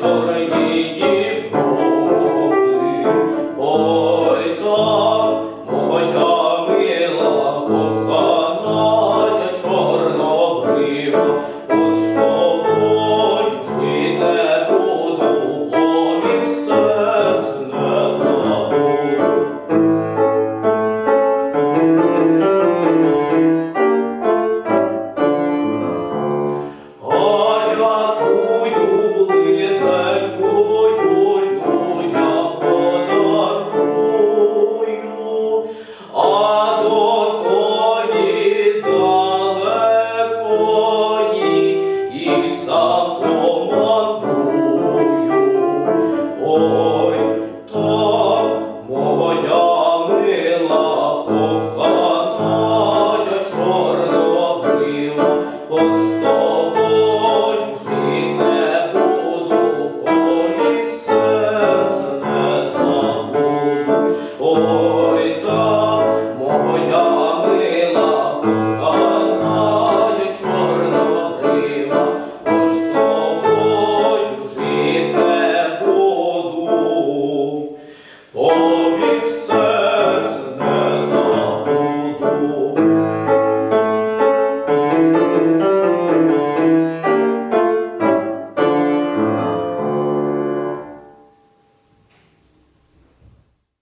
чорнії пони, ой там моя мила кохана чорнобрива, а до тої далекої і запомандую. Ой, то моя мила кохана, чорно била, от.